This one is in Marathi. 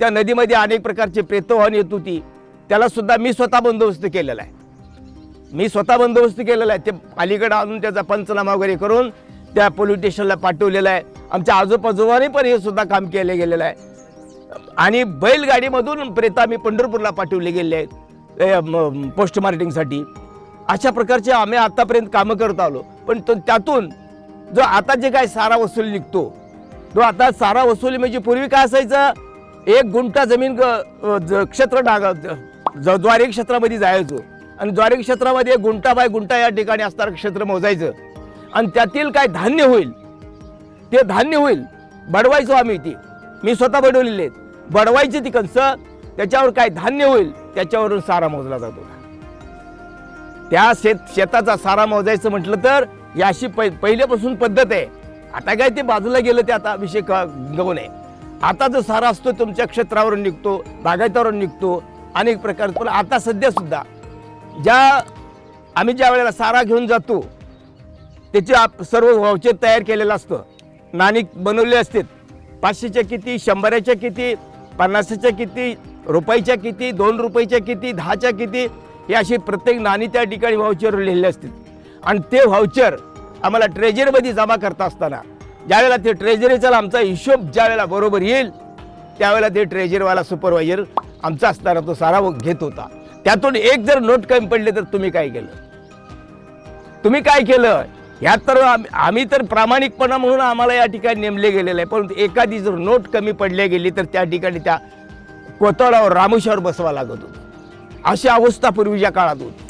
त्या नदीमध्ये अनेक प्रकारचे प्रेतवाहन येत होती. त्याला सुद्धा मी स्वतः बंदोबस्त केलेला आहे. मी स्वतः बंदोबस्त केलेला आहे. ते अलीकडे आणून त्याचा पंचनामा वगैरे करून त्या पोलीस स्टेशनला पाठवलेलं आहे. आमच्या आजोबाजोबाने पण हे सुद्धा काम केलं गेलेलं आहे. आणि बैलगाडीमधून प्रेता आम्ही पंढरपूरला पाठवले गेले आहेत. पोस्टमार्टिंगसाठी अशा प्रकारचे आम्ही आत्तापर्यंत कामं करत आलो. पण तो त्यातून जो आता जे काय सारा वसूल निघतो तो आता सारा वसुली म्हणजे पूर्वी काय असायचं? एक गुंठा जमीन क्षेत्र डागद्वारे क्षेत्रामध्ये जायचो. आणि द्वारे क्षेत्रामध्ये एक गुंठा बाय गुंठा या ठिकाणी असणारं क्षेत्र मोजायचं. आणि त्यातील काय धान्य होईल ते धान्य होईल बडवायचो आम्ही ती मी स्वतः बडवलेले आहेत. बडवायची ती कंस त्याच्यावर काय धान्य होईल त्याच्यावरून सारा मोजला जातो. त्या शेत शेताचा सारा मोजायचं म्हटलं तर ही अशी पै पहिल्यापासून पद्धत आहे. आता काय ते बाजूला गेलं ते आता विषय क गवू नये आता जो सारा असतो तुमच्या क्षेत्रावरून निघतो बागायतावरून निघतो अनेक प्रकार. पण आता सध्यासुद्धा ज्या आम्ही ज्या वेळेला सारा घेऊन जातो त्याचे आप सर्व व्हाउचर तयार केलेलं असतं. नाणी बनवले असतात पाचशेच्या किती शंभराच्या किती पन्नासाच्या किती रुपयाच्या किती दोन रुपयाच्या किती दहाच्या किती हे अशी प्रत्येक नाणी त्या ठिकाणी व्हाउचर लिहिलेले असतात आणि ते व्हाउचर आम्हाला ट्रेजरीमध्ये जमा करता असताना ज्यावेळेला ते ट्रेजरीचा आमचा हिशोब ज्यावेळेला बरोबर येईल त्यावेळेला ते ट्रेजरीवाला सुपरवायझर आमचा असणारा तो सारा घेत होता. त्यातून एक जर नोट कमी पडले तर तुम्ही काय केलं? तुम्ही काय केलं? ह्यात तर आम्ही तर प्रामाणिकपणा म्हणून आम्हाला या ठिकाणी नेमले गेलेलं आहे. परंतु एखादी जर नोट कमी पडल्या गेली तर त्या ठिकाणी त्या कोतळावर रामुशावर बसवा लागत होतं. अशी अवस्था पूर्वीच्या काळात होती.